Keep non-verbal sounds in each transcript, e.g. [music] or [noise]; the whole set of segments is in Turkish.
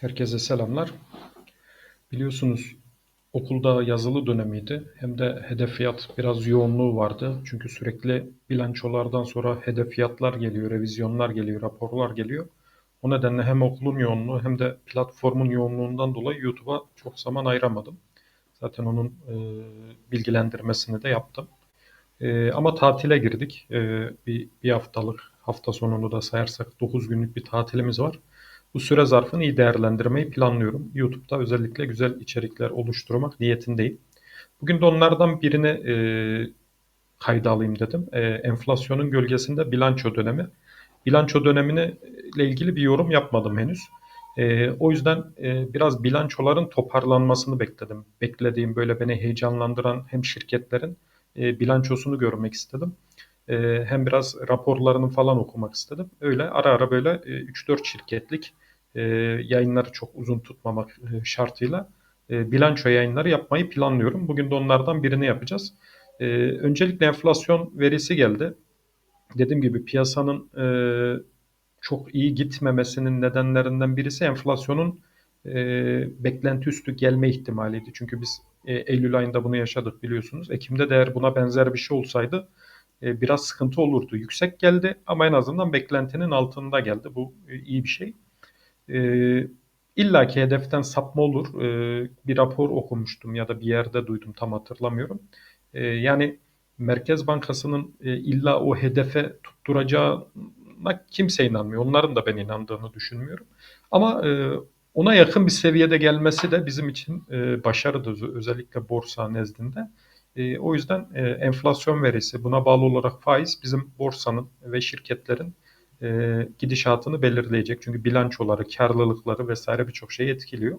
Herkese selamlar. Biliyorsunuz okulda yazılı dönemiydi. Hem de hedef fiyat biraz yoğunluğu vardı. Çünkü sürekli bilançolardan sonra hedef fiyatlar geliyor, revizyonlar geliyor, raporlar geliyor. O nedenle hem okulun yoğunluğu hem de platformun yoğunluğundan dolayı YouTube'a çok zaman ayıramadım. Zaten onun e, bilgilendirmesini de yaptım. E, ama tatile girdik. E, bir, bir haftalık, hafta sonunu da sayarsak 9 günlük bir tatilimiz var. Bu süre zarfını iyi değerlendirmeyi planlıyorum. YouTube'da özellikle güzel içerikler oluşturmak niyetindeyim. Bugün de onlardan birini e, kayda alayım dedim. E, enflasyonun gölgesinde bilanço dönemi. Bilanço dönemine ile ilgili bir yorum yapmadım henüz. E, o yüzden e, biraz bilançoların toparlanmasını bekledim. Beklediğim böyle beni heyecanlandıran hem şirketlerin e, bilançosunu görmek istedim. E, hem biraz raporlarını falan okumak istedim. Öyle ara ara böyle e, 3-4 şirketlik e, yayınları çok uzun tutmamak e, şartıyla e, bilanço yayınları yapmayı planlıyorum. Bugün de onlardan birini yapacağız. E, öncelikle enflasyon verisi geldi. Dediğim gibi piyasanın e, çok iyi gitmemesinin nedenlerinden birisi enflasyonun e, beklenti üstü gelme ihtimaliydi. Çünkü biz e, Eylül ayında bunu yaşadık biliyorsunuz. Ekim'de de eğer buna benzer bir şey olsaydı e, biraz sıkıntı olurdu. Yüksek geldi ama en azından beklentinin altında geldi. Bu e, iyi bir şey. E, İlla ki hedeften sapma olur. E, bir rapor okumuştum ya da bir yerde duydum tam hatırlamıyorum. Yani Merkez Bankası'nın illa o hedefe tutturacağına kimse inanmıyor. Onların da ben inandığını düşünmüyorum. Ama ona yakın bir seviyede gelmesi de bizim için başarıdır özellikle borsa nezdinde. E, o yüzden e, enflasyon verisi buna bağlı olarak faiz bizim borsanın ve şirketlerin e, gidişatını belirleyecek. Çünkü bilançoları, karlılıkları vesaire birçok şeyi etkiliyor.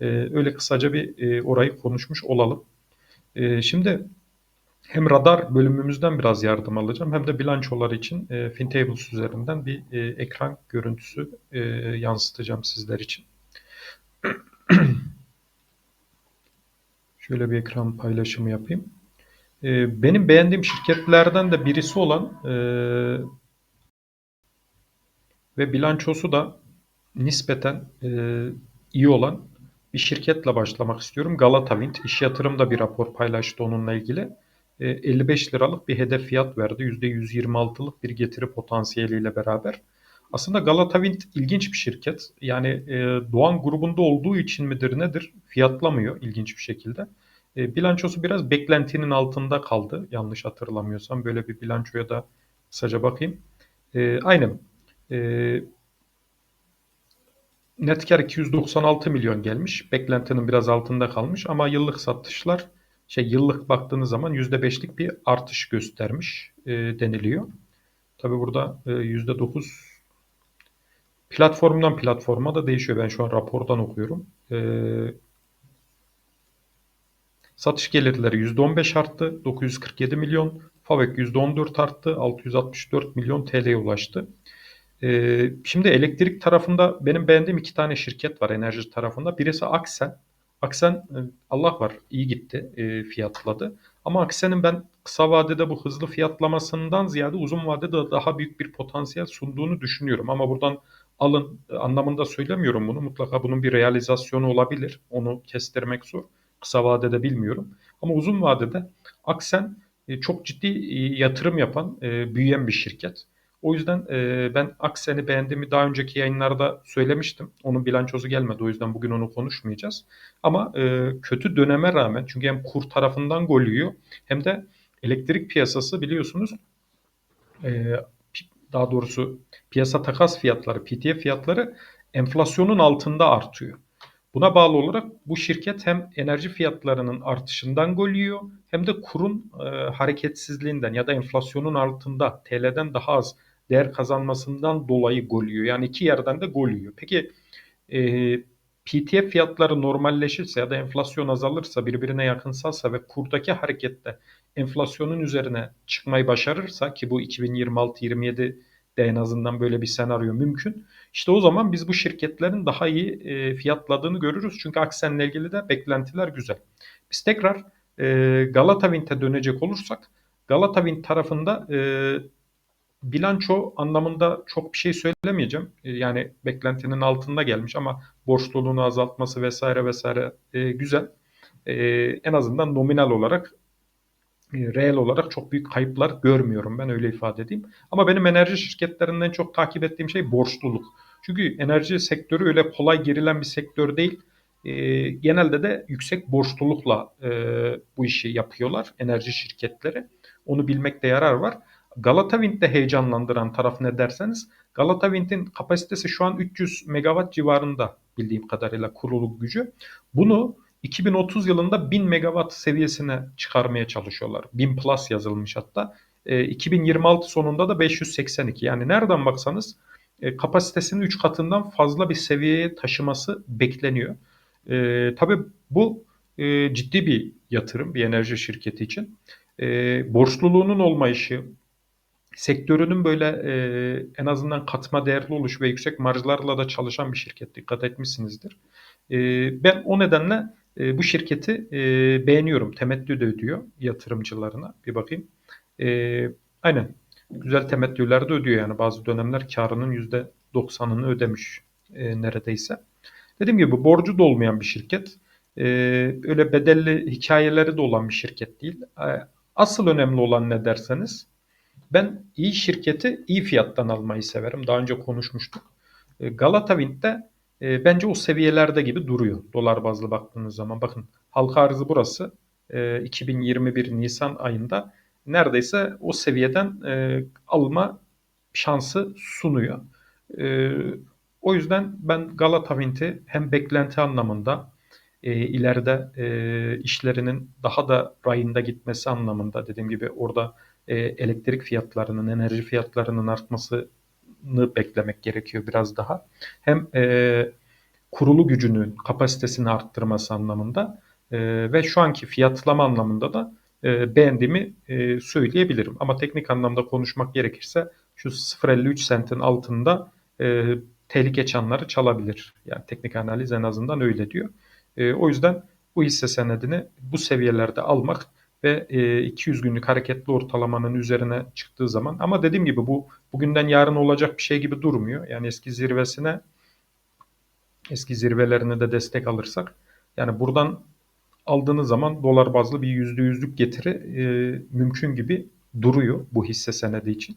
E, öyle kısaca bir e, orayı konuşmuş olalım. E, şimdi hem radar bölümümüzden biraz yardım alacağım hem de bilançolar için e, FinTables üzerinden bir e, ekran görüntüsü e, yansıtacağım sizler için. [clears throat] Şöyle bir ekran paylaşımı yapayım. E, benim beğendiğim şirketlerden de birisi olan e, ve bilançosu da nispeten e, iyi olan bir şirketle başlamak istiyorum. Galata Wind. İş yatırımda bir rapor paylaştı onunla ilgili. E, 55 liralık bir hedef fiyat verdi. %126'lık bir getiri potansiyeliyle beraber. Aslında Galata Wind ilginç bir şirket. Yani e, Doğan grubunda olduğu için midir nedir fiyatlamıyor ilginç bir şekilde. E, bilançosu biraz beklentinin altında kaldı yanlış hatırlamıyorsam. Böyle bir bilançoya da kısaca bakayım. E, aynen e, net kar 296 milyon gelmiş. Beklentinin biraz altında kalmış ama yıllık satışlar şey yıllık baktığınız zaman %5'lik bir artış göstermiş e, deniliyor. Tabi burada e, %9 platformdan platforma da değişiyor. Ben şu an rapordan okuyorum. E, satış gelirleri %15 arttı. 947 milyon. FAVÖK %14 arttı. 664 milyon TL'ye ulaştı. Ee, şimdi elektrik tarafında benim beğendiğim iki tane şirket var enerji tarafında. Birisi Aksen. Aksen e, Allah var iyi gitti e, fiyatladı. Ama Aksen'in ben kısa vadede bu hızlı fiyatlamasından ziyade uzun vadede daha büyük bir potansiyel sunduğunu düşünüyorum. Ama buradan alın anlamında söylemiyorum bunu. Mutlaka bunun bir realizasyonu olabilir. Onu kestirmek zor. Kısa vadede bilmiyorum. Ama uzun vadede Aksen e, çok ciddi yatırım yapan, büyüyen bir şirket. O yüzden e, ben Aksen'i beğendiğimi daha önceki yayınlarda söylemiştim. Onun bilançosu gelmedi o yüzden bugün onu konuşmayacağız. Ama e, kötü döneme rağmen çünkü hem kur tarafından gol yiyor hem de elektrik piyasası biliyorsunuz e, daha doğrusu piyasa takas fiyatları, PTF fiyatları enflasyonun altında artıyor. Buna bağlı olarak bu şirket hem enerji fiyatlarının artışından gol yiyor hem de kurun e, hareketsizliğinden ya da enflasyonun altında TL'den daha az değer kazanmasından dolayı gol yiyor. Yani iki yerden de gol yiyor. Peki e, PTF fiyatları normalleşirse ya da enflasyon azalırsa birbirine yakınsalsa ve kurdaki harekette enflasyonun üzerine çıkmayı başarırsa ki bu 2026-27 de en azından böyle bir senaryo mümkün. İşte o zaman biz bu şirketlerin daha iyi e, fiyatladığını görürüz. Çünkü Aksen'le ilgili de beklentiler güzel. Biz tekrar e, Galata Wind'e dönecek olursak Galata Wind tarafında e, bilanço anlamında çok bir şey söylemeyeceğim. E, yani beklentinin altında gelmiş ama borçluluğunu azaltması vesaire vesaire e, güzel. E, en azından nominal olarak e, reel olarak çok büyük kayıplar görmüyorum ben öyle ifade edeyim. Ama benim enerji şirketlerinden çok takip ettiğim şey borçluluk. Çünkü enerji sektörü öyle kolay girilen bir sektör değil. E, genelde de yüksek borçlulukla e, bu işi yapıyorlar enerji şirketleri. Onu bilmekte yarar var. Galata Wind'de heyecanlandıran taraf ne derseniz Galata Wind'in kapasitesi şu an 300 megawatt civarında bildiğim kadarıyla kurulu gücü. Bunu 2030 yılında 1000 megawatt seviyesine çıkarmaya çalışıyorlar. 1000 plus yazılmış hatta. E, 2026 sonunda da 582. Yani nereden baksanız e, kapasitesini 3 katından fazla bir seviyeye taşıması bekleniyor. E, tabii bu e, ciddi bir yatırım bir enerji şirketi için. E, borçluluğunun olmayışı, sektörünün böyle e, en azından katma değerli oluş ve yüksek marjlarla da çalışan bir şirket. Dikkat etmişsinizdir. E, ben o nedenle e, bu şirketi e, beğeniyorum. Temettü de ödüyor yatırımcılarına. Bir bakayım. E, aynen. Güzel temettüler de ödüyor yani. Bazı dönemler karının %90'ını ödemiş e, neredeyse. Dediğim gibi borcu da olmayan bir şirket. E, öyle bedelli hikayeleri de olan bir şirket değil. E, asıl önemli olan ne derseniz ben iyi şirketi iyi fiyattan almayı severim. Daha önce konuşmuştuk. E, Galata Wind'de e, bence o seviyelerde gibi duruyor dolar bazlı baktığınız zaman. Bakın halka arzı burası. E, 2021 Nisan ayında neredeyse o seviyeden e, alma şansı sunuyor. E, o yüzden ben Galata Wind'i hem beklenti anlamında e, ileride e, işlerinin daha da rayında gitmesi anlamında dediğim gibi orada e, elektrik fiyatlarının, enerji fiyatlarının artmasını beklemek gerekiyor biraz daha. Hem e, kurulu gücünün kapasitesini arttırması anlamında e, ve şu anki fiyatlama anlamında da e, beğendiğimi e, söyleyebilirim. Ama teknik anlamda konuşmak gerekirse şu 0.53 sentin altında e, tehlike çanları çalabilir. Yani teknik analiz en azından öyle diyor. E, o yüzden bu hisse senedini bu seviyelerde almak ve e, 200 günlük hareketli ortalamanın üzerine çıktığı zaman ama dediğim gibi bu bugünden yarın olacak bir şey gibi durmuyor. Yani eski zirvesine eski zirvelerine de destek alırsak yani buradan aldığınız zaman dolar bazlı bir yüzde yüzlük getiri e, mümkün gibi duruyor bu hisse senedi için.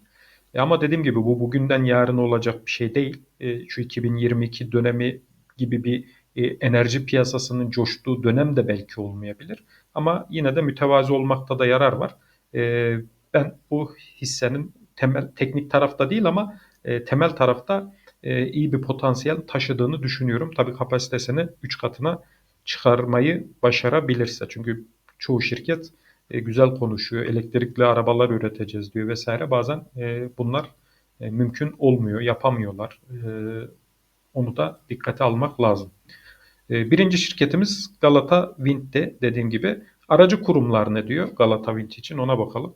E ama dediğim gibi bu bugünden yarın olacak bir şey değil. E, şu 2022 dönemi gibi bir e, enerji piyasasının coştuğu dönem de belki olmayabilir. Ama yine de mütevazi olmakta da yarar var. E, ben bu hissenin temel teknik tarafta değil ama e, temel tarafta iyi bir potansiyel taşıdığını düşünüyorum. Tabii kapasitesini 3 katına çıkarmayı başarabilirse. Çünkü çoğu şirket güzel konuşuyor, elektrikli arabalar üreteceğiz diyor vesaire. Bazen bunlar mümkün olmuyor, yapamıyorlar. Onu da dikkate almak lazım. E, birinci şirketimiz Galata Wind'de dediğim gibi. Aracı kurumlar ne diyor Galata Wind için ona bakalım.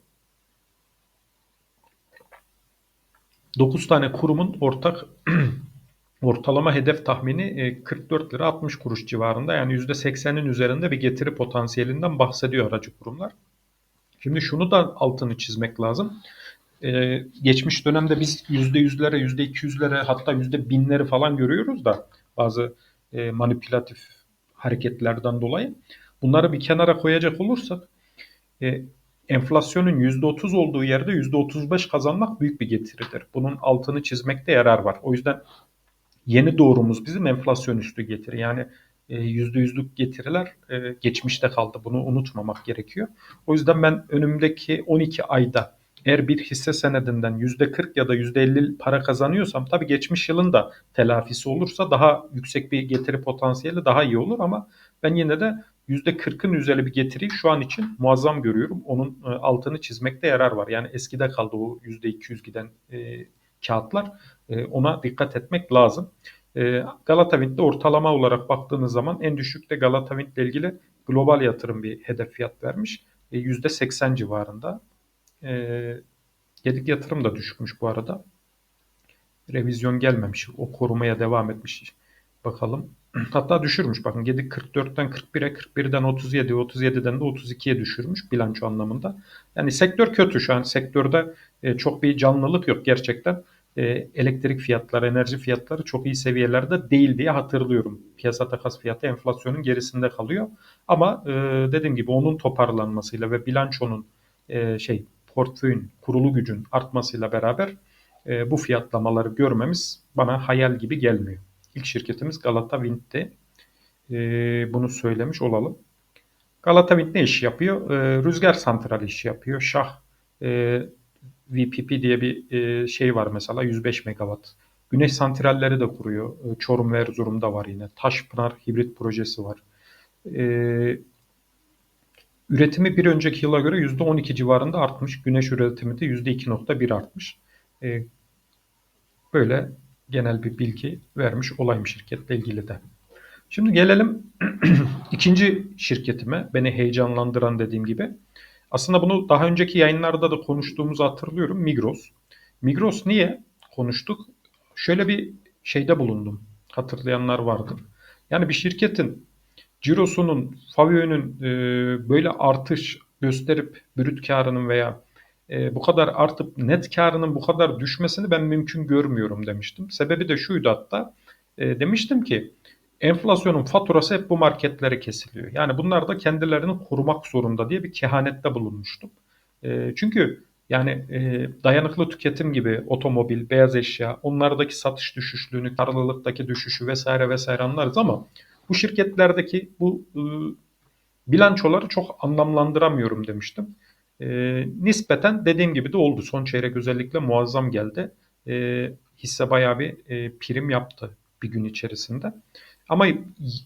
9 tane kurumun ortak [clears throat] ortalama hedef tahmini 44 e, lira 60 kuruş civarında. Yani %80'in üzerinde bir getiri potansiyelinden bahsediyor aracı kurumlar. Şimdi şunu da altını çizmek lazım. Ee, geçmiş dönemde biz %100'lere, %200'lere hatta %1000'leri falan görüyoruz da bazı e, manipülatif hareketlerden dolayı. Bunları bir kenara koyacak olursak e, enflasyonun %30 olduğu yerde %35 kazanmak büyük bir getiridir. Bunun altını çizmekte yarar var. O yüzden yeni doğrumuz bizim enflasyon üstü getiri. Yani %100'lük e, getiriler e, geçmişte kaldı. Bunu unutmamak gerekiyor. O yüzden ben önümdeki 12 ayda eğer bir hisse senedinden %40 ya da %50 para kazanıyorsam tabii geçmiş yılın da telafisi olursa daha yüksek bir getiri potansiyeli daha iyi olur ama ben yine de %40'ın üzeri bir getiriyi şu an için muazzam görüyorum. Onun e, altını çizmekte yarar var. Yani eskide kaldı o %200 giden e, kağıtlar. E, ona dikkat etmek lazım. E, Galata Wind'de ortalama olarak baktığınız zaman en düşükte Galata Wind ile ilgili global yatırım bir hedef fiyat vermiş. E, %80 civarında. E, Gedik yatırım da düşükmüş bu arada. Revizyon gelmemiş. O korumaya devam etmiş. Bakalım. [clears throat] Hatta düşürmüş bakın 44'ten 41'e 41'den 37 37'den de 32'ye düşürmüş bilanço anlamında. Yani sektör kötü şu an sektörde e, çok bir canlılık yok gerçekten. E, elektrik fiyatları, enerji fiyatları çok iyi seviyelerde değil diye hatırlıyorum. Piyasa takas fiyatı enflasyonun gerisinde kalıyor. Ama e, dediğim gibi onun toparlanmasıyla ve bilançonun e, şey portföyün, kurulu gücün artmasıyla beraber e, bu fiyatlamaları görmemiz bana hayal gibi gelmiyor. İlk şirketimiz Galata Wind'ti. E, bunu söylemiş olalım. Galata Wind ne iş yapıyor? E, rüzgar santrali işi yapıyor. Şah e, VPP diye bir e, şey var mesela 105 megawatt. Güneş santralleri de kuruyor. E, Çorum ve Erzurum'da var yine. Taşpınar hibrit projesi var. E, üretimi bir önceki yıla göre %12 civarında artmış. Güneş üretimi de %2.1 artmış. E, böyle genel bir bilgi vermiş olayım şirketle ilgili de. Şimdi gelelim [clears throat] ikinci şirketime. Beni heyecanlandıran dediğim gibi. Aslında bunu daha önceki yayınlarda da konuştuğumuzu hatırlıyorum. Migros. Migros niye konuştuk? Şöyle bir şeyde bulundum. Hatırlayanlar vardır. Yani bir şirketin cirosunun, FAVÖ'nün e, böyle artış gösterip brüt karının veya e, bu kadar artıp net karının bu kadar düşmesini ben mümkün görmüyorum demiştim. Sebebi de şuydu hatta. E, demiştim ki enflasyonun faturası hep bu marketlere kesiliyor. Yani bunlar da kendilerini korumak zorunda diye bir kehanette bulunmuştum. E, çünkü yani e, dayanıklı tüketim gibi otomobil, beyaz eşya, onlardaki satış düşüşlüğünü, karlılıktaki düşüşü vesaire vesaire anlarız ama bu şirketlerdeki bu e, bilançoları çok anlamlandıramıyorum demiştim. E, nispeten dediğim gibi de oldu. Son çeyrek özellikle muazzam geldi. E, hisse bayağı bir e, prim yaptı bir gün içerisinde. Ama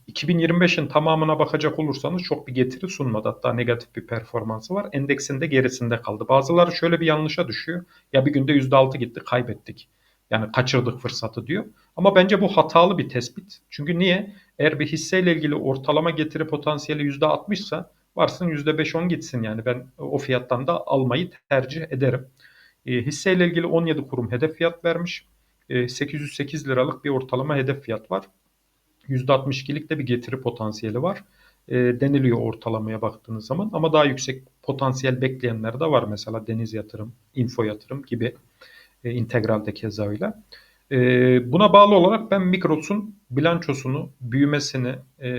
2025'in tamamına bakacak olursanız çok bir getiri sunmadı. Hatta negatif bir performansı var. Endeksinde gerisinde kaldı. Bazıları şöyle bir yanlışa düşüyor. Ya bir günde %6 gitti kaybettik. Yani kaçırdık fırsatı diyor. Ama bence bu hatalı bir tespit. Çünkü niye? Eğer bir hisseyle ilgili ortalama getiri potansiyeli %60 ise varsın %5-10 gitsin yani ben o fiyattan da almayı tercih ederim. E, hisseyle ilgili 17 kurum hedef fiyat vermiş. E, 808 liralık bir ortalama hedef fiyat var. %62'lik de bir getiri potansiyeli var. E, deniliyor ortalamaya baktığınız zaman ama daha yüksek potansiyel bekleyenler de var. Mesela Deniz Yatırım, Info Yatırım gibi e, integralde keza öyle. E, buna bağlı olarak ben Migros'un bilançosunu, büyümesini, e,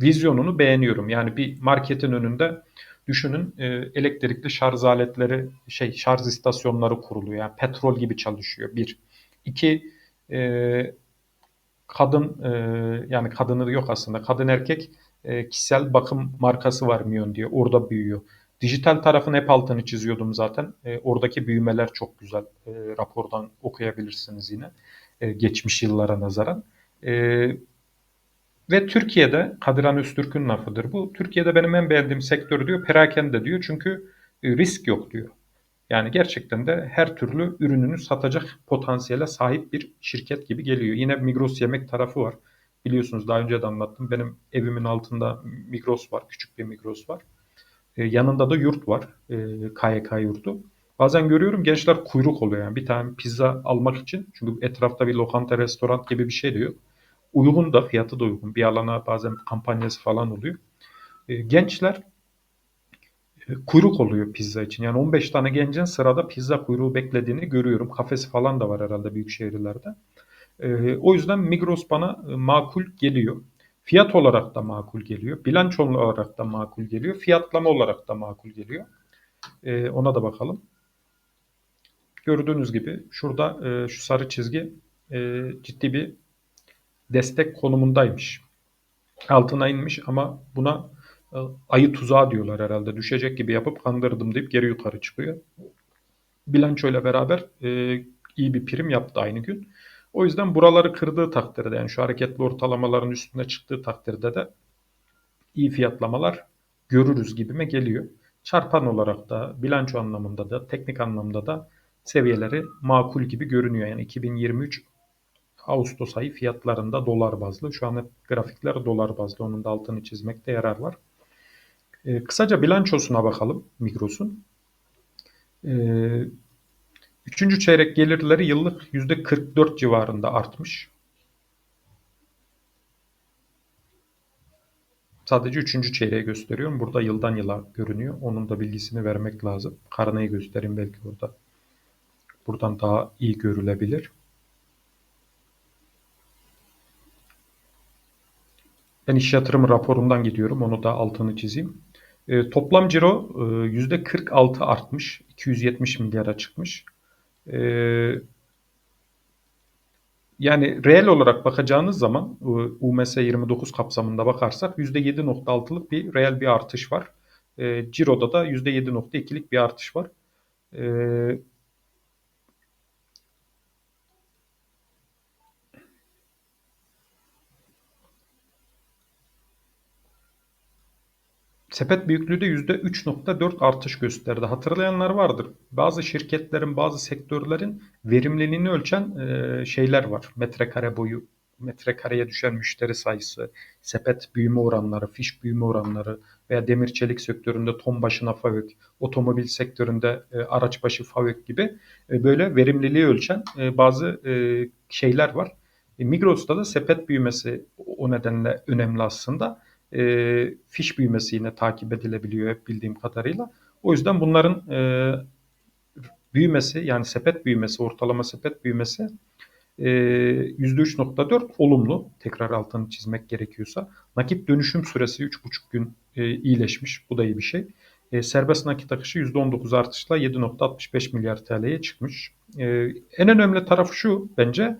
vizyonunu beğeniyorum. Yani bir marketin önünde düşünün e, elektrikli şarj aletleri, şey şarj istasyonları kuruluyor. Yani petrol gibi çalışıyor. Bir. İki, e, kadın e, yani kadını yok aslında. Kadın erkek e, kişisel bakım markası var Mion diye. Orada büyüyor. Dijital tarafın hep altını çiziyordum zaten. E, oradaki büyümeler çok güzel. E, rapordan okuyabilirsiniz yine. E, geçmiş yıllara nazaran. E, ve Türkiye'de Kadiran Öztürk'ün lafıdır bu. Türkiye'de benim en beğendiğim sektör diyor perakende diyor. Çünkü e, risk yok diyor. Yani gerçekten de her türlü ürününü satacak potansiyele sahip bir şirket gibi geliyor. Yine Migros yemek tarafı var. Biliyorsunuz daha önce de anlattım. Benim evimin altında Migros var. Küçük bir Migros var. Ee, yanında da yurt var. Ee, KYK yurdu. Bazen görüyorum gençler kuyruk oluyor. Yani bir tane pizza almak için. Çünkü etrafta bir lokanta, restoran gibi bir şey diyor. Uygun da fiyatı da uygun. Bir alana bazen kampanyası falan oluyor. Ee, gençler kuyruk oluyor pizza için. Yani 15 tane gencin sırada pizza kuyruğu beklediğini görüyorum. Kafesi falan da var herhalde büyük şehirlerde. E, o yüzden Migros bana e, makul geliyor. Fiyat olarak da makul geliyor. Bilanço olarak da makul geliyor. Fiyatlama olarak da makul geliyor. E, ona da bakalım. Gördüğünüz gibi şurada e, şu sarı çizgi e, ciddi bir destek konumundaymış. Altına inmiş ama buna ayı tuzağı diyorlar herhalde. Düşecek gibi yapıp kandırdım deyip geri yukarı çıkıyor. Bilançoyla beraber e, iyi bir prim yaptı aynı gün. O yüzden buraları kırdığı takdirde yani şu hareketli ortalamaların üstüne çıktığı takdirde de iyi fiyatlamalar görürüz gibime geliyor. Çarpan olarak da bilanço anlamında da teknik anlamda da seviyeleri makul gibi görünüyor. Yani 2023 Ağustos ayı fiyatlarında dolar bazlı. Şu an hep grafikler dolar bazlı. Onun da altını çizmekte yarar var. E, kısaca bilançosuna bakalım Migros'un. E, üçüncü çeyrek gelirleri yıllık %44 civarında artmış. Sadece üçüncü çeyreği gösteriyorum. Burada yıldan yıla görünüyor. Onun da bilgisini vermek lazım. Karneyi göstereyim belki burada. Buradan daha iyi görülebilir. Ben iş yatırımı raporundan gidiyorum. Onu da altını çizeyim. E, toplam ciro e, %46 artmış. 270 milyara çıkmış. E, yani reel olarak bakacağınız zaman e, UMS 29 kapsamında bakarsak %7.6'lık bir reel bir artış var. E, ciro'da da %7.2'lik bir artış var. E, Sepet büyüklüğü de %3.4 artış gösterdi. Hatırlayanlar vardır. Bazı şirketlerin, bazı sektörlerin verimliliğini ölçen e, şeyler var. Metrekare boyu, metrekareye düşen müşteri sayısı, sepet büyüme oranları, fiş büyüme oranları veya demir çelik sektöründe ton başına FAVÖK, otomobil sektöründe e, araç başı FAVÖK gibi e, böyle verimliliği ölçen bazı şeyler var. Migros'ta da sepet büyümesi o nedenle önemli aslında e, fiş büyümesi yine takip edilebiliyor bildiğim kadarıyla. O yüzden bunların e, büyümesi yani sepet büyümesi, ortalama sepet büyümesi e, %3.4 olumlu. Tekrar altını çizmek gerekiyorsa. Nakit dönüşüm süresi 3,5 gün e, iyileşmiş. Bu da iyi bir şey. E, serbest nakit akışı %19 artışla 7.65 milyar TL'ye çıkmış. E, en önemli tarafı şu bence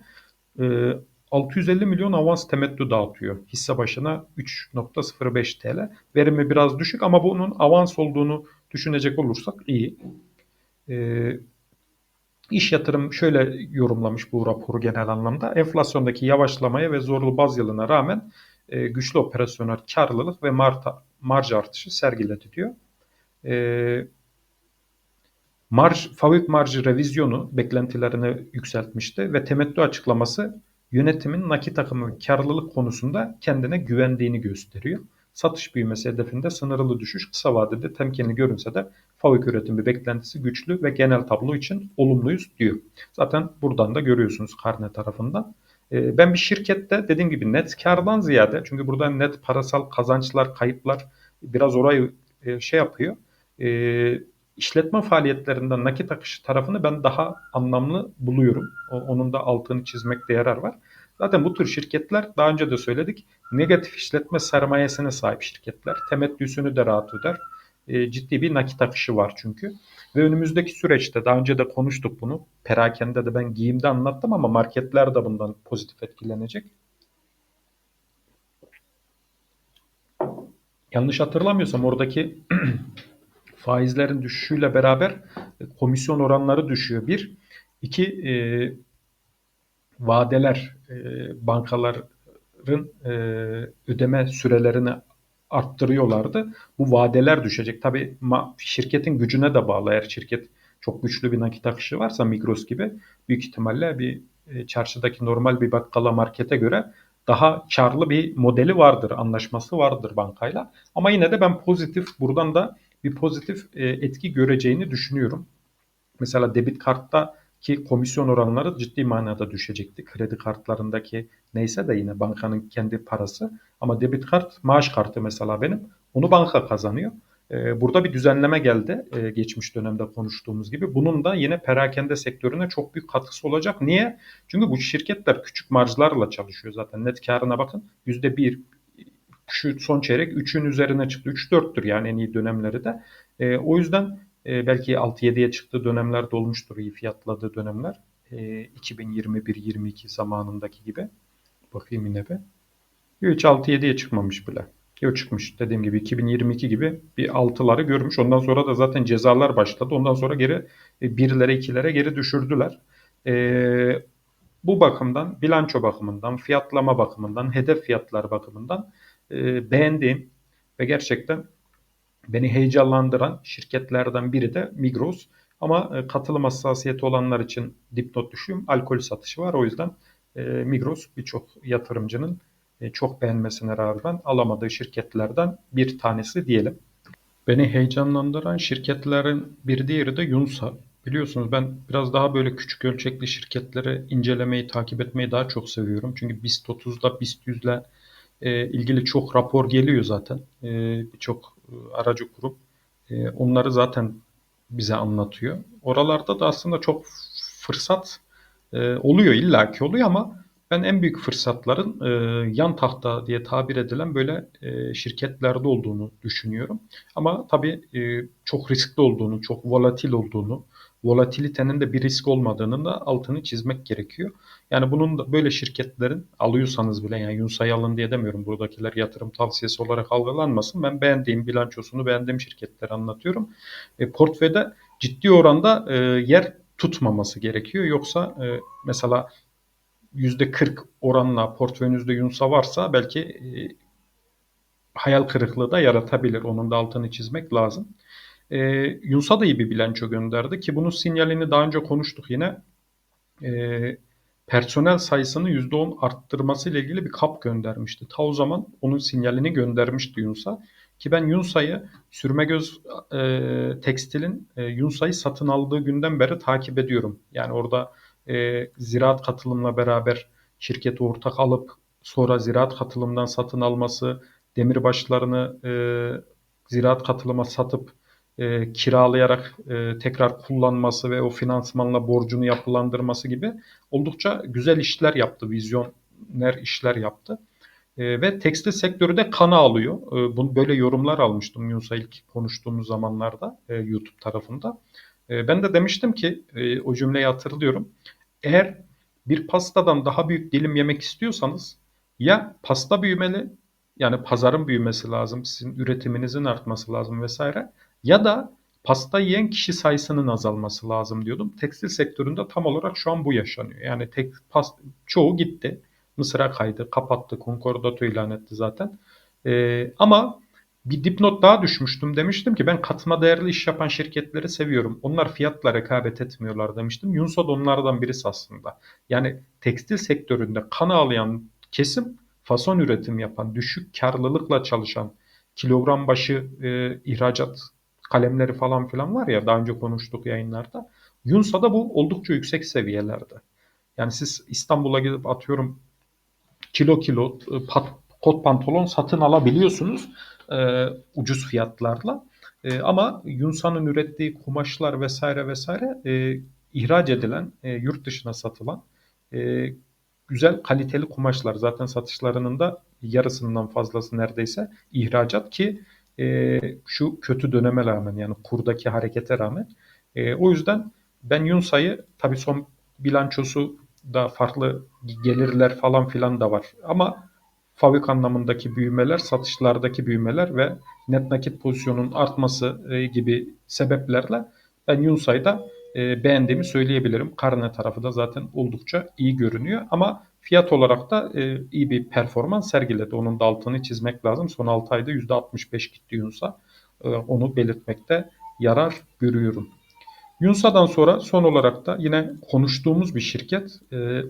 e, 650 milyon avans temettü dağıtıyor. Hisse başına 3.05 TL. Verimi biraz düşük ama bunun avans olduğunu düşünecek olursak iyi. Ee, İş yatırım şöyle yorumlamış bu raporu genel anlamda. Enflasyondaki yavaşlamaya ve zorlu baz yılına rağmen e, güçlü operasyonel karlılık ve marta, marj artışı sergiledi diyor. E, marj, fabrik marjı revizyonu beklentilerini yükseltmişti ve temettü açıklaması yönetimin nakit akımı karlılık konusunda kendine güvendiğini gösteriyor. Satış büyümesi hedefinde sınırlı düşüş kısa vadede temkinli görünse de fabrik üretimi beklentisi güçlü ve genel tablo için olumluyuz diyor. Zaten buradan da görüyorsunuz karne tarafından. Ee, ben bir şirkette dediğim gibi net kardan ziyade çünkü burada net parasal kazançlar, kayıplar biraz orayı e, şey yapıyor. İşletme faaliyetlerinden nakit akışı tarafını ben daha anlamlı buluyorum. Onun da altını çizmekte yarar var. Zaten bu tür şirketler daha önce de söyledik negatif işletme sermayesine sahip şirketler. Temettüsünü de rahat öder. E, ciddi bir nakit akışı var çünkü. Ve önümüzdeki süreçte daha önce de konuştuk bunu. Perakende de ben giyimde anlattım ama marketler de bundan pozitif etkilenecek. Yanlış hatırlamıyorsam oradaki [clears throat] faizlerin düşüşüyle beraber e, komisyon oranları düşüyor. Bir. iki e, vadeler e, bankaların e, ödeme sürelerini arttırıyorlardı. Bu vadeler düşecek. Tabii şirketin gücüne de bağlı. Eğer şirket çok güçlü bir nakit akışı varsa Migros gibi büyük ihtimalle bir e, çarşıdaki normal bir bakkala markete göre daha karlı bir modeli vardır, anlaşması vardır bankayla. Ama yine de ben pozitif buradan da bir pozitif e, etki göreceğini düşünüyorum. Mesela debit kartta ki komisyon oranları ciddi manada düşecekti. Kredi kartlarındaki neyse de yine bankanın kendi parası. Ama debit kart, maaş kartı mesela benim. Onu banka kazanıyor. E, burada bir düzenleme geldi e, geçmiş dönemde konuştuğumuz gibi. Bunun da yine perakende sektörüne çok büyük katkısı olacak. Niye? Çünkü bu şirketler küçük marjlarla çalışıyor zaten. Net karına bakın %1, şu son çeyrek 3'ün üzerine çıktı. 3-4'tür yani en iyi dönemleri de. E, o yüzden e, belki 6-7'ye çıktığı dönemler de olmuştur iyi fiyatladığı dönemler. E, 2021-22 zamanındaki gibi. Bakayım yine bir. Hiç 6-7'ye çıkmamış bile. Yok çıkmış dediğim gibi 2022 gibi bir 6'ları görmüş. Ondan sonra da zaten cezalar başladı. Ondan sonra geri 1'lere e, 2'lere geri düşürdüler. E, bu bakımdan bilanço bakımından, fiyatlama bakımından, hedef fiyatlar bakımından e, beğendiğim ve gerçekten beni heyecanlandıran şirketlerden biri de Migros. Ama e, katılım hassasiyeti olanlar için dipnot düşüyorum. Alkol satışı var. O yüzden e, Migros birçok yatırımcının e, çok beğenmesine rağmen alamadığı şirketlerden bir tanesi diyelim. Beni heyecanlandıran şirketlerin bir diğeri de Yunsa. Biliyorsunuz ben biraz daha böyle küçük ölçekli şirketleri incelemeyi, takip etmeyi daha çok seviyorum. Çünkü BIST 30'da, BIST 100'le e, ilgili çok rapor geliyor zaten. E, Birçok aracı kurum e, onları zaten bize anlatıyor. Oralarda da aslında çok fırsat e, oluyor illaki oluyor ama ben en büyük fırsatların e, yan tahta diye tabir edilen böyle e, şirketlerde olduğunu düşünüyorum. Ama tabii e, çok riskli olduğunu, çok volatil olduğunu, volatilitenin de bir risk olmadığının da altını çizmek gerekiyor. Yani bunun da böyle şirketlerin alıyorsanız bile yani Yunsa'yı alın diye demiyorum. Buradakiler yatırım tavsiyesi olarak algılanmasın. Ben beğendiğim bilançosunu beğendiğim şirketleri anlatıyorum. E, portföyde ciddi oranda e, yer tutmaması gerekiyor. Yoksa e, mesela %40 oranla portföyünüzde Yunsa varsa belki e, hayal kırıklığı da yaratabilir. Onun da altını çizmek lazım. E, Yunsa da iyi bir bilanço gönderdi ki bunun sinyalini daha önce konuştuk yine. E, personel sayısını %10 arttırması ile ilgili bir kap göndermişti. Ta o zaman onun sinyalini göndermişti Yunsa. Ki ben Yunsa'yı Sürmegöz e, Tekstil'in e, Yunsa'yı satın aldığı günden beri takip ediyorum. Yani orada e, ziraat katılımla beraber şirketi ortak alıp sonra ziraat katılımdan satın alması, demirbaşlarını e, ziraat katılıma satıp e, kiralayarak e, tekrar kullanması ve o finansmanla borcunu yapılandırması gibi oldukça güzel işler yaptı, vizyoner işler yaptı. E, ve tekstil sektörü de kana alıyor. E, bunu böyle yorumlar almıştım Yunus'a ilk konuştuğumuz zamanlarda e, YouTube tarafında. E, ben de demiştim ki e, o cümleyi hatırlıyorum. Eğer bir pastadan daha büyük dilim yemek istiyorsanız ya pasta büyümeli yani pazarın büyümesi lazım, sizin üretiminizin artması lazım vesaire ya da pasta yiyen kişi sayısının azalması lazım diyordum. Tekstil sektöründe tam olarak şu an bu yaşanıyor. Yani tek past çoğu gitti. Mısır'a kaydı, kapattı, konkordato ilan etti zaten. Ee, ama bir dipnot daha düşmüştüm. Demiştim ki ben katma değerli iş yapan şirketleri seviyorum. Onlar fiyatla rekabet etmiyorlar demiştim. Yunsa da onlardan birisi aslında. Yani tekstil sektöründe kan ağlayan kesim fason üretim yapan, düşük karlılıkla çalışan, kilogram başı e, ihracat kalemleri falan filan var ya daha önce konuştuk yayınlarda. Yunsa'da bu oldukça yüksek seviyelerde. Yani siz İstanbul'a gidip atıyorum kilo kilo e, pat, kot pantolon satın alabiliyorsunuz e, ucuz fiyatlarla. E, ama Yunsa'nın ürettiği kumaşlar vesaire vesaire e, ihraç edilen, e, yurt dışına satılan e, güzel kaliteli kumaşlar. Zaten satışlarının da yarısından fazlası neredeyse ihracat ki e, şu kötü döneme rağmen yani kurdaki harekete rağmen. E, o yüzden ben Yunsa'yı tabii son bilançosu da farklı gelirler falan filan da var. Ama fabrik anlamındaki büyümeler, satışlardaki büyümeler ve net nakit pozisyonun artması e, gibi sebeplerle ben Yunsa'yı e, beğendiğimi söyleyebilirim. Karne tarafı da zaten oldukça iyi görünüyor ama fiyat olarak da e, iyi bir performans sergiledi. Onun da altını çizmek lazım. Son 6 ayda %65 gitti Yunsa. onu belirtmekte yarar görüyorum. Yunsa'dan sonra son olarak da yine konuştuğumuz bir şirket e,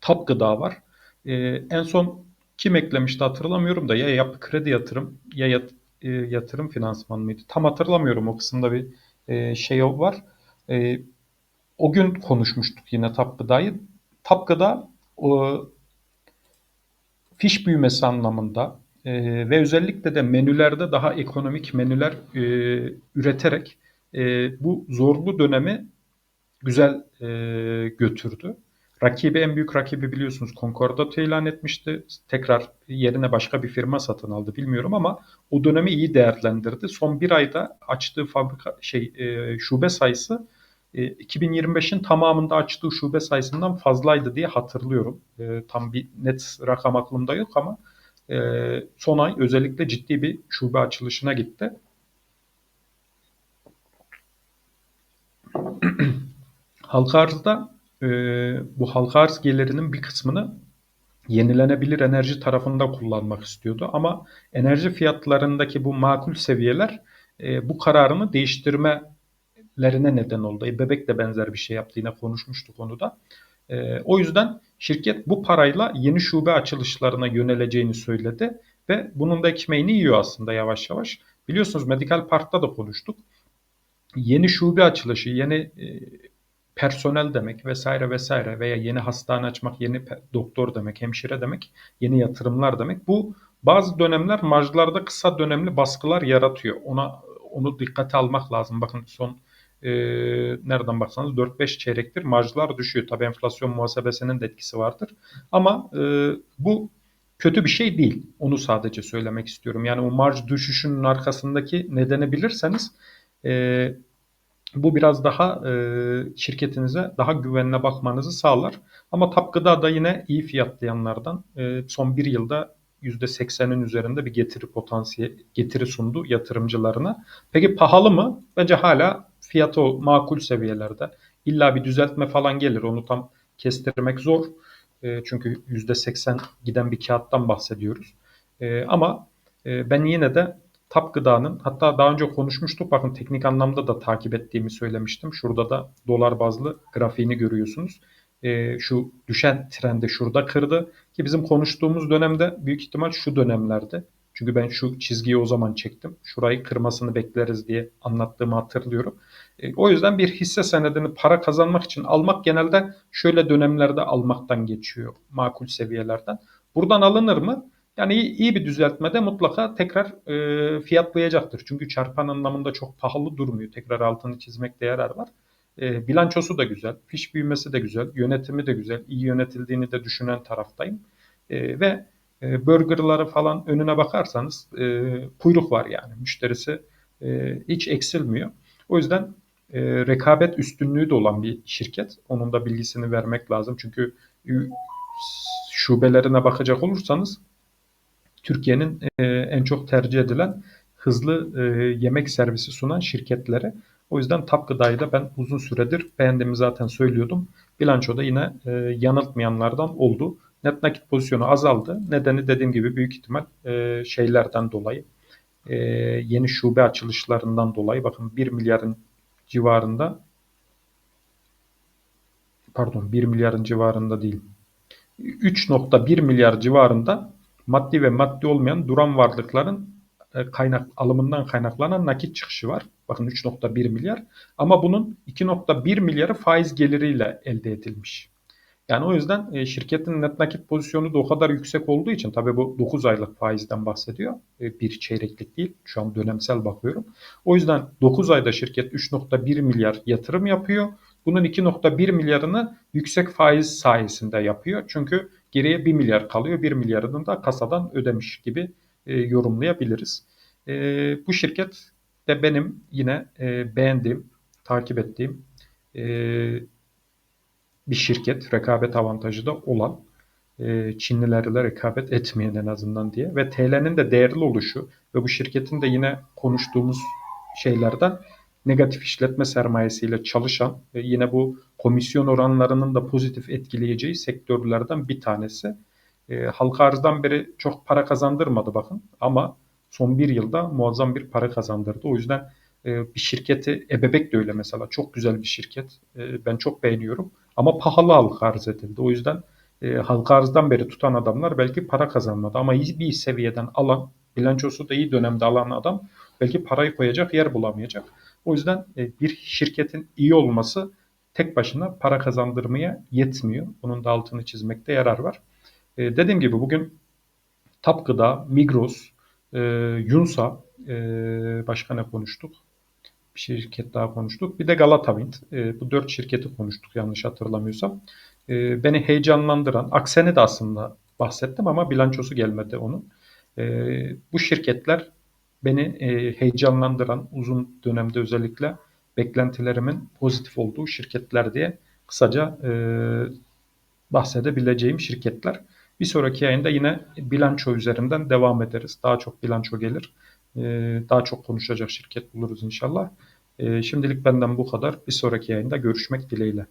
Tap Gıda var. E, en son kim eklemişti hatırlamıyorum da ya yapı kredi yatırım ya yat, e, yatırım finansman mıydı? Tam hatırlamıyorum o kısımda bir e, şey var. E, o gün konuşmuştuk yine Tap Gıda'yı. Fiş büyümesi anlamında e, ve özellikle de menülerde daha ekonomik menüler e, üreterek e, bu zorlu dönemi güzel e, götürdü. Rakibi en büyük rakibi biliyorsunuz Concordato ilan etmişti. Tekrar yerine başka bir firma satın aldı bilmiyorum ama o dönemi iyi değerlendirdi. Son bir ayda açtığı fabrika şey e, şube sayısı 2025'in tamamında açtığı şube sayısından fazlaydı diye hatırlıyorum. E, tam bir net rakam aklımda yok ama e, son ay özellikle ciddi bir şube açılışına gitti. [clears throat] halka arzda e, bu halka arz gelirinin bir kısmını yenilenebilir enerji tarafında kullanmak istiyordu. Ama enerji fiyatlarındaki bu makul seviyeler e, bu kararını değiştirmelerine neden oldu. E, Bebek de benzer bir şey yaptı yine konuşmuştuk onu da. E, o yüzden şirket bu parayla yeni şube açılışlarına yöneleceğini söyledi ve bunun da ekmeğini yiyor aslında yavaş yavaş. Biliyorsunuz Medical Park'ta da konuştuk. Yeni şube açılışı, yeni e, personel demek vesaire vesaire veya yeni hastane açmak, yeni doktor demek, hemşire demek, yeni yatırımlar demek. Bu bazı dönemler marjlarda kısa dönemli baskılar yaratıyor. Ona onu dikkate almak lazım. Bakın son e, nereden baksanız 4-5 çeyrektir marjlar düşüyor. Tabii enflasyon muhasebesinin de etkisi vardır. Ama e, bu kötü bir şey değil. Onu sadece söylemek istiyorum. Yani o marj düşüşünün arkasındaki nedeni bilirseniz e, bu biraz daha e, şirketinize daha güvenle bakmanızı sağlar. Ama TAP Gıda da yine iyi fiyatlayanlardan. E, son bir yılda %80'in üzerinde bir getiri potansiyeli getiri sundu yatırımcılarına. Peki pahalı mı? Bence hala fiyatı makul seviyelerde. İlla bir düzeltme falan gelir. Onu tam kestirmek zor. E, çünkü %80 giden bir kağıttan bahsediyoruz. E, ama e, ben yine de Tap Gıda'nın hatta daha önce konuşmuştuk. Bakın teknik anlamda da takip ettiğimi söylemiştim. Şurada da dolar bazlı grafiğini görüyorsunuz. E, şu düşen trendi şurada kırdı. Ki bizim konuştuğumuz dönemde büyük ihtimal şu dönemlerde. Çünkü ben şu çizgiyi o zaman çektim. Şurayı kırmasını bekleriz diye anlattığımı hatırlıyorum. E, o yüzden bir hisse senedini para kazanmak için almak genelde şöyle dönemlerde almaktan geçiyor. Makul seviyelerden. Buradan alınır mı? Yani iyi, iyi bir düzeltmede mutlaka tekrar e, fiyatlayacaktır. Çünkü çarpan anlamında çok pahalı durmuyor. Tekrar altını çizmekte yarar var. E, bilançosu da güzel, fiş büyümesi de güzel, yönetimi de güzel, iyi yönetildiğini de düşünen taraftayım. E, ve e, burgerları falan önüne bakarsanız e, kuyruk var yani. Müşterisi e, hiç eksilmiyor. O yüzden e, rekabet üstünlüğü de olan bir şirket. Onun da bilgisini vermek lazım. Çünkü şubelerine bakacak olursanız Türkiye'nin e, en çok tercih edilen hızlı e, yemek servisi sunan şirketlere. O yüzden Tap Gıda'yı da ben uzun süredir beğendiğimi zaten söylüyordum. Bilançoda yine e, yanıltmayanlardan oldu. Net nakit pozisyonu azaldı. Nedeni dediğim gibi büyük ihtimal e, şeylerden dolayı. E, yeni şube açılışlarından dolayı. Bakın 1 milyarın civarında pardon 1 milyarın civarında değil. 3.1 milyar civarında maddi ve maddi olmayan duran varlıkların e, kaynak alımından kaynaklanan nakit çıkışı var. Bakın 3.1 milyar ama bunun 2.1 milyarı faiz geliriyle elde edilmiş. Yani o yüzden e, şirketin net nakit pozisyonu da o kadar yüksek olduğu için tabii bu 9 aylık faizden bahsediyor. E, bir çeyreklik değil. Şu an dönemsel bakıyorum. O yüzden 9 ayda şirket 3.1 milyar yatırım yapıyor. Bunun 2.1 milyarını yüksek faiz sayesinde yapıyor. Çünkü geriye 1 milyar kalıyor. 1 milyarını da kasadan ödemiş gibi e, yorumlayabiliriz. Bu şirket de benim yine beğendiğim, takip ettiğim bir şirket. Rekabet avantajı da olan e, Çinlilerle rekabet etmeyen en azından diye ve TL'nin de değerli oluşu ve bu şirketin de yine konuştuğumuz şeylerden negatif işletme sermayesiyle çalışan ve yine bu komisyon oranlarının da pozitif etkileyeceği sektörlerden bir tanesi. E, halka arzdan beri çok para kazandırmadı bakın ama son bir yılda muazzam bir para kazandırdı. O yüzden e, bir şirketi, Ebebek de öyle mesela çok güzel bir şirket. E, ben çok beğeniyorum ama pahalı halka arz edildi. O yüzden e, halka arzdan beri tutan adamlar belki para kazanmadı ama iyi bir seviyeden alan, bilançosu da iyi dönemde alan adam belki parayı koyacak yer bulamayacak. O yüzden e, bir şirketin iyi olması tek başına para kazandırmaya yetmiyor. Bunun da altını çizmekte yarar var. E, dediğim gibi bugün Tapgıda, Migros, e, Yunsa, e, başka ne konuştuk? Bir şirket daha konuştuk. Bir de Galatawind. E, bu dört şirketi konuştuk yanlış hatırlamıyorsam. E, beni heyecanlandıran, Aksen'i de aslında bahsettim ama bilançosu gelmedi onun. E, bu şirketler beni e, heyecanlandıran uzun dönemde özellikle beklentilerimin pozitif olduğu şirketler diye kısaca e, bahsedebileceğim şirketler. Bir sonraki yayında yine bilanço üzerinden devam ederiz. Daha çok bilanço gelir. E, daha çok konuşacak şirket buluruz inşallah. E, şimdilik benden bu kadar. Bir sonraki yayında görüşmek dileğiyle.